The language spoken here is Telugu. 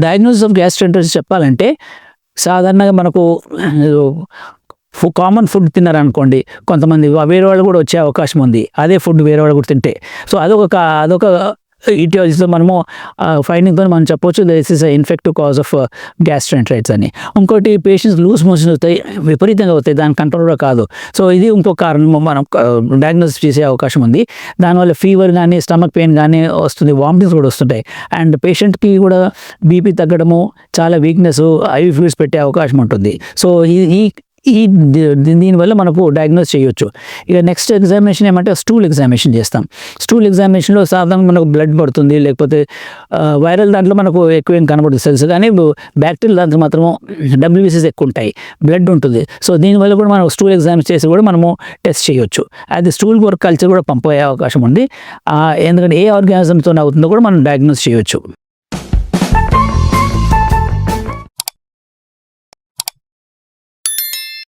డయాగ్నోసిస్ ఆఫ్ గ్యాస్ట్రెంటర్స్ చెప్పాలంటే సాధారణంగా మనకు ఫు కామన్ ఫుడ్ తిన్నారనుకోండి కొంతమంది వేరే వాళ్ళు కూడా వచ్చే అవకాశం ఉంది. అదే ఫుడ్ వేరే వాళ్ళు కూడా తింటే. సో అదొక అదొక ఇటియాలజీతో మనము ఫైండింగ్తో మనం చెప్పొచ్చు this is infective cause of gastroenteritis అని. ఇంకోటి పేషెంట్స్ లూజ్ మోషన్స్ అవుతాయి విపరీతంగా అవుతాయి దాని కంట్రోల్ కూడా కాదు. సో ఇది ఇంకో కారణం మనం డయాగ్నోస్ చేసే అవకాశం ఉంది. దానివల్ల ఫీవర్ కానీ స్టమక్ పెయిన్ కానీ వస్తుంది వామిటింగ్స్ కూడా వస్తుంటాయి. అండ్ పేషెంట్కి కూడా బీపీ తగ్గడము చాలా వీక్నెస్ ఐవి ఫ్లూయిడ్స్ పెట్టే అవకాశం ఉంటుంది. సో ఈ ఈ దీనివల్ల మనకు డయాగ్నోస్ చేయొచ్చు. ఇక నెక్స్ట్ ఎగ్జామినేషన్ ఏమంటే స్టూల్ ఎగ్జామినేషన్ చేస్తాం. స్టూల్ ఎగ్జామినేషన్లో సాధారణంగా మనకు బ్లడ్ పడుతుంది లేకపోతే వైరల్ దాంట్లో మనకు ఎక్కువ ఏం కనబడుతుంది సెల్స్ కానీ బ్యాక్టీరియల్ దాంట్లో మాత్రము డబ్ల్యూబీసీస్ ఎక్కువ ఉంటాయి బ్లడ్ ఉంటుంది. సో దీనివల్ల కూడా మనం స్టూల్ ఎగ్జామ్ చేసి కూడా మనము టెస్ట్ చేయొచ్చు. అది స్టూల్ వర్క్ కల్చర్ కూడా పంపయ్యే అవకాశం ఉంది. ఎందుకంటే ఏ ఆర్గానిజంతో అవుతుందో కూడా మనం డయాగ్నోస్ చేయొచ్చు.